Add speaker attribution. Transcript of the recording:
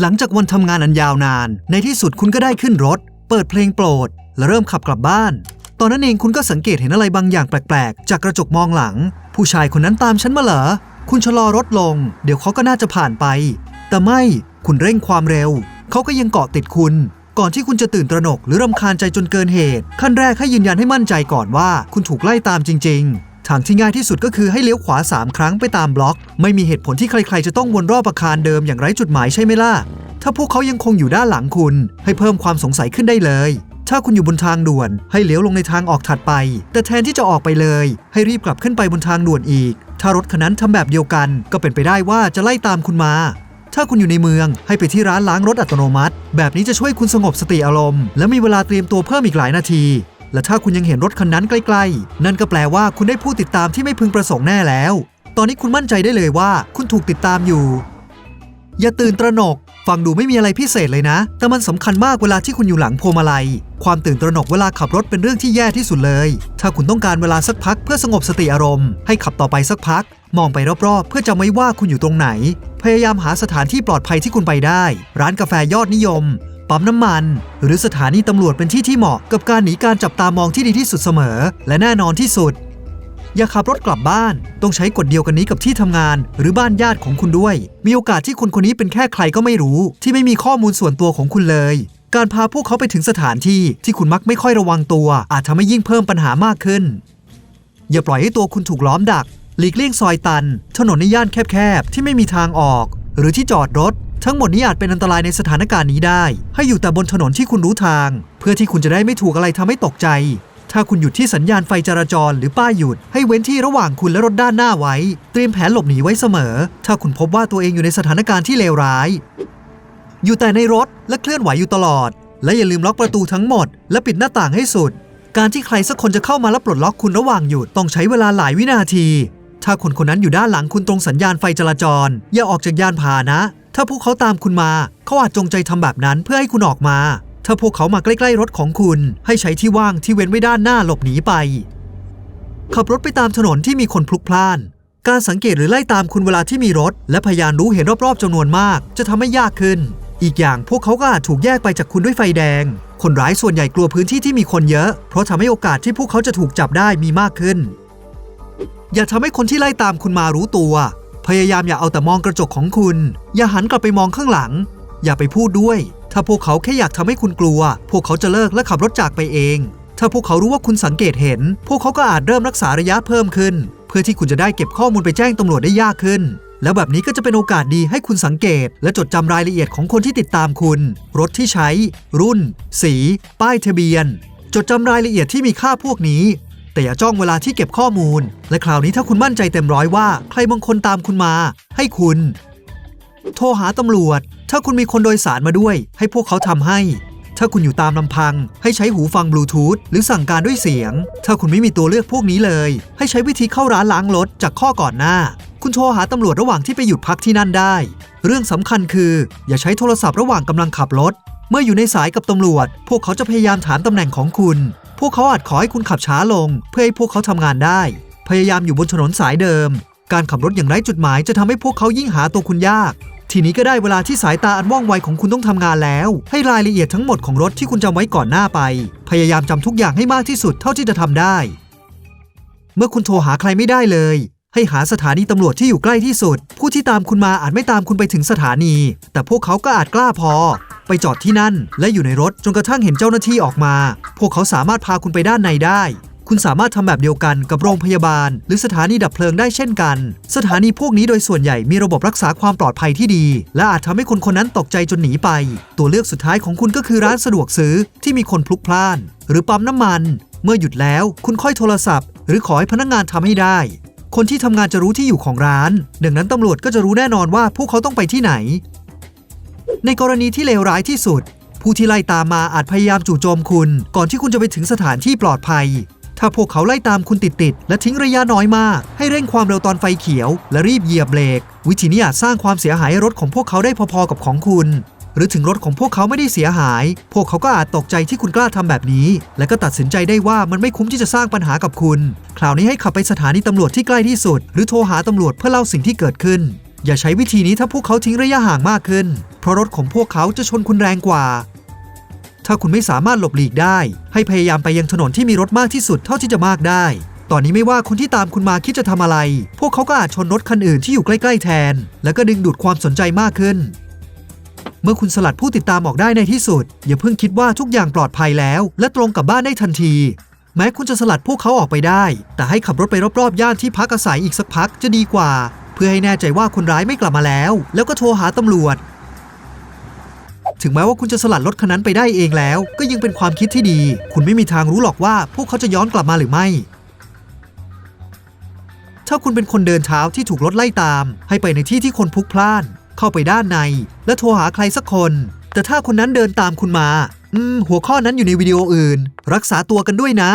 Speaker 1: หลังจากวันทำงานอันยาวนาน ในที่สุดคุณก็ได้ขึ้นรถ เปิดเพลงโปรด และเริ่มขับกลับบ้าน ตอนนั้นเองคุณก็สังเกตเห็นอะไรบางอย่างแปลกๆ จากกระจกมองหลัง ผู้ชายคนนั้นตามฉันมาเหรอ คุณชะลอรถลง เดี๋ยวเขาก็น่าจะผ่านไป แต่ไม่ คุณเร่งความเร็ว เขาก็ยังเกาะติดคุณ ก่อนที่คุณจะตื่นตระหนกหรือรำคาญใจจนเกินเหตุ ขั้นแรกให้ยืนยันให้มั่นใจก่อนว่า คุณถูกไล่ตามจริง ๆ ทางที่ง่ายที่สุดก็คือให้เลี้ยวขวา 3 ครั้งไปตามบล็อก ไม่มีเหตุผลที่ใครๆจะต้องวนรอบอาคารเดิมอย่างไร้จุดหมายใช่ไหมล่ะ ถ้าพวกเขายังคงอยู่ด้านหลังคุณ ให้เพิ่มความสงสัยขึ้นได้เลย ถ้าคุณอยู่บนทางด่วน ให้เลี้ยวลงในทางออกถัดไป แต่แทนที่จะออกไปเลย ให้รีบกลับขึ้นไปบนทางด่วนอีก ถ้ารถคันนั้นทำแบบเดียวกัน ก็เป็นไปได้ว่าจะไล่ตามคุณมาถ้าคุณอยู่ในเมืองให้ไปที่ร้านล้างรถอัตโนมัติ แบบนี้จะช่วยคุณสงบสติอารมณ์ และมีเวลาเตรียมตัวเพิ่มอีกหลายนาที และถ้าคุณยังเห็นรถคันนั้นใกล้ๆนั่นก็แปลว่าคุณได้ผู้ติดตามที่ไม่พึงประสงค์แน่แล้ว ตอนนี้คุณมั่นใจได้เลยว่าคุณถูกติดตามอยู่ อย่าตื่นตระหนก ฟังดูไม่มีอะไรพิเศษเลยนะ แต่มันสำคัญมากเวลาที่คุณอยู่หลังพวงมาลัย ความตื่นตระหนกเวลาขับรถเป็นเรื่องที่แย่ที่สุดเลย ถ้าคุณต้องการเวลาสักพักเพื่อสงบสติอารมณ์ ให้ขับต่อไปสักพัก มองไปรอบๆ เพื่อจำไว้ว่าคุณอยู่ตรงไหน พยายามหาสถานที่ปลอดภัยที่คุณไปได้ ร้านกาแฟยอดนิยม ปั๊มน้ำมัน หรือสถานีตำรวจเป็นที่ที่เหมาะกับการหนีการจับตามองที่ดีที่สุดเสมอ และแน่นอนที่สุด อย่าขับรถกลับบ้าน ต้องใช้กฎเดียวกันนี้กับที่ทำงาน หรือบ้านญาติของคุณด้วย มีโอกาสที่คนคนนี้เป็นแค่ใครก็ไม่รู้ ที่ไม่มีข้อมูลส่วนตัวของคุณเลย การพาพวกเขาไปถึงสถานที่ที่คุณมักไม่ค่อยระวังตัว อาจทำให้ยิ่งเพิ่มปัญหามากขึ้น อย่าปล่อยให้ตัวคุณถูกล้อมดักหลีกเลี่ยงซอยตัน ถนนในย่านแคบๆ ที่ไม่มีทางออก หรือที่จอดรถ ทั้งหมดนี้อาจเป็นอันตรายในสถานการณ์นี้ได้ ให้อยู่แต่บนถนนที่คุณรู้ทาง เพื่อที่คุณจะได้ไม่ถูกอะไรทำให้ตกใจ ถ้าคุณหยุดที่สัญญาณไฟจราจรหรือป้ายหยุด ให้เว้นที่ระหว่างคุณและรถด้านหน้าไว้ เตรียมแผนหลบหนีไว้เสมอ ถ้าคุณพบว่าตัวเองอยู่ในสถานการณ์ที่เลวร้าย อยู่แต่ในรถและเคลื่อนไหวอยู่ตลอด และอย่าลืมล็อกประตูทั้งหมด และปิดหน้าต่างให้สุด การที่ใครสักคนจะเข้ามาและปลดล็อกคุณระหว่างหยุดต้องใช้เวลาหลายวินาที ถ้าคนคนนั้นอยู่ด้านหลังคุณตรงสัญญาณไฟจราจร อย่าออกจากยานพาหนะ ถ้าพวกเขาตามคุณมาเขาอาจจงใจทำแบบนั้นเพื่อให้คุณออกมา ถ้าพวกเขามาใกล้ๆรถของคุณ ให้ใช้ที่ว่างที่เว้นไว้ด้านหน้าหลบหนีไป ขับรถไปตามถนนที่มีคนพลุกพล่าน การสังเกตหรือไล่ตามคุณเวลาที่มีรถ และพยานรู้เห็นรอบๆจำนวนมาก จะทำให้ยากขึ้น อีกอย่างพวกเขาก็อาจถูกแยกไปจากคุณด้วยไฟแดง คนร้ายส่วนใหญ่กลัวพื้นที่ที่มีคนเยอะ เพราะทำให้โอกาสที่พวกเขาจะถูกจับได้มีมากขึ้น อย่าทำให้คนที่ไล่ตามคุณมารู้ตัว พยายามอย่าเอาแต่มองกระจกของคุณ อย่าหันกลับไปมองข้างหลัง อย่าไปพูดด้วย ถ้าพวกเขาแค่อยากทำให้คุณกลัว พวกเขาจะเลิกและขับรถจากไปเอง ถ้าพวกเขารู้ว่าคุณสังเกตเห็น พวกเขาก็อาจเริ่มรักษาระยะเพิ่มขึ้น เพื่อที่คุณจะได้เก็บข้อมูลไปแจ้งตำรวจได้ยากขึ้น แล้วแบบนี้ก็จะเป็นโอกาสดีให้คุณสังเกต และจดจำรายละเอียดของคนที่ติดตามคุณ รถที่ใช้ รุ่น สี ป้ายทะเบียน จดจำรายละเอียดที่มีค่าพวกนี้ แต่อย่าจ้องเวลาที่เก็บข้อมูล และคราวนี้ถ้าคุณมั่นใจเต็มร้อยว่าใครบางคนตามคุณมา ให้คุณ โทรหาตำรวจ ถ้าคุณมีคนโดยสารมาด้วย ให้พวกเขาทำให้ ถ้าคุณอยู่ตามลำพัง ให้ใช้หูฟังบลูทูธหรือสั่งการด้วยเสียง ถ้าคุณไม่มีตัวเลือกพวกนี้เลย ให้ใช้วิธีเข้าร้านล้างรถจากข้อก่อนหน้า คุณโทรหาตำรวจระหว่างที่ไปหยุดพักที่นั่นได้ เรื่องสำคัญคือ อย่าใช้โทรศัพท์ระหว่างกำลังขับรถเมื่ออยู่ในสายกับตำรวจ พวกเขาจะพยายามถามตำแหน่งของคุณ พวกเขาอาจขอให้คุณขับช้าลง เพื่อให้พวกเขาทำงานได้ พยายามอยู่บนถนนสายเดิม การขับรถอย่างไร้จุดหมายจะทำให้พวกเขายิ่งหาตัวคุณยาก ทีนี้ก็ได้เวลาที่สายตาอันว่องไวของคุณต้องทำงานแล้ว ให้รายละเอียดทั้งหมดของรถที่คุณจำไว้ก่อนหน้าไป พยายามจำทุกอย่างให้มากที่สุดเท่าที่จะทำได้ เมื่อคุณโทรหาใครไม่ได้เลย ให้หาสถานีตำรวจที่อยู่ใกล้ที่สุด ผู้ที่ตามคุณมาอาจไม่ตามคุณไปถึงสถานี แต่พวกเขาก็อาจกล้าพอ ไปจอดที่นั่น และอยู่ในรถจนกระทั่งเห็นเจ้าหน้าที่ออกมา พวกเขาสามารถพาคุณไปด้านในได้ คุณสามารถทำแบบเดียวกันกับโรงพยาบาล หรือสถานีดับเพลิงได้เช่นกัน สถานีพวกนี้โดยส่วนใหญ่มีระบบรักษาความปลอดภัยที่ดี และอาจทำให้คนคนนั้นตกใจจนหนีไป ตัวเลือกสุดท้ายของคุณก็คือร้านสะดวกซื้อที่มีคนพลุกพล่าน หรือปั๊มน้ำมัน เมื่อหยุดแล้ว คุณค่อยโทรศัพท์ หรือขอให้พนักงานทำให้ได้ คนที่ทำงานจะรู้ที่อยู่ของร้าน ดังนั้นตำรวจก็จะรู้แน่นอนว่าพวกเขาต้องไปที่ไหน ในกรณีที่เลวร้ายที่สุด ผู้ที่ไล่ตามมาอาจพยายามจู่โจมคุณ ก่อนที่คุณจะไปถึงสถานที่ปลอดภัย ถ้าพวกเขาไล่ตามคุณติดๆและทิ้งระยะน้อยมาก ให้เร่งความเร็วตอนไฟเขียว และรีบเหยียบเบรก วิธีนี้อาจสร้างความเสียหายให้รถของพวกเขาได้พอๆกับของคุณ หรือถึงรถของพวกเขาไม่ได้เสียหาย พวกเขาก็อาจตกใจที่คุณกล้าทำแบบนี้ และก็ตัดสินใจได้ว่ามันไม่คุ้มที่จะสร้างปัญหากับคุณ คราวนี้ให้ขับไปสถานีตำรวจที่ใกล้ที่สุด หรือโทรหาตำรวจเพื่อเล่าสิ่งที่เกิดขึ้น อย่าใช้วิธีนี้ถ้าพวกเขาทิ้งระยะห่างมากขึ้น เพราะรถของพวกเขาจะชนคุณแรงกว่า ถ้าคุณไม่สามารถหลบหลีกได้ ให้พยายามไปยังถนนที่มีรถมากที่สุดเท่าที่จะมากได้ตอนนี้ไม่ว่าคนที่ตามคุณมาคิดจะทำอะไร พวกเขาก็อาจชนรถคันอื่นที่อยู่ใกล้ ๆ แทน แล้วก็ดึงดูดความสนใจมากขึ้น เมื่อคุณสลัดผู้ติดตามออกได้ในที่สุด อย่าเพิ่งคิดว่าทุกอย่างปลอดภัยแล้ว และตรงกลับบ้านได้ทันที แม้คุณจะสลัดพวกเขาออกไปได้ แต่ให้ขับรถไปรอบๆ ย่านที่พักอาศัยอีกสักพักจะดีกว่า เพื่อให้แน่ใจว่าคนร้ายไม่กลับมาแล้ว แล้วก็โทรหาตำรวจ ถึงแม้ว่าคุณจะสลัดรถคันนั้นไปได้เองแล้ว ก็ยังเป็นความคิดที่ดี คุณไม่มีทางรู้หรอกว่า พวกเขาจะย้อนกลับมาหรือไม่ถ้าคุณเป็นคนเดินเท้าที่ถูกรถไล่ตาม ให้ไปในที่ที่คนพลุกพล่าน เข้าไปด้านใน และโทรหาใครสักคน แต่ถ้าคนนั้นเดินตามคุณมา อืม หัวข้อนั้นอยู่ในวิดีโออื่น รักษาตัวกันด้วยนะ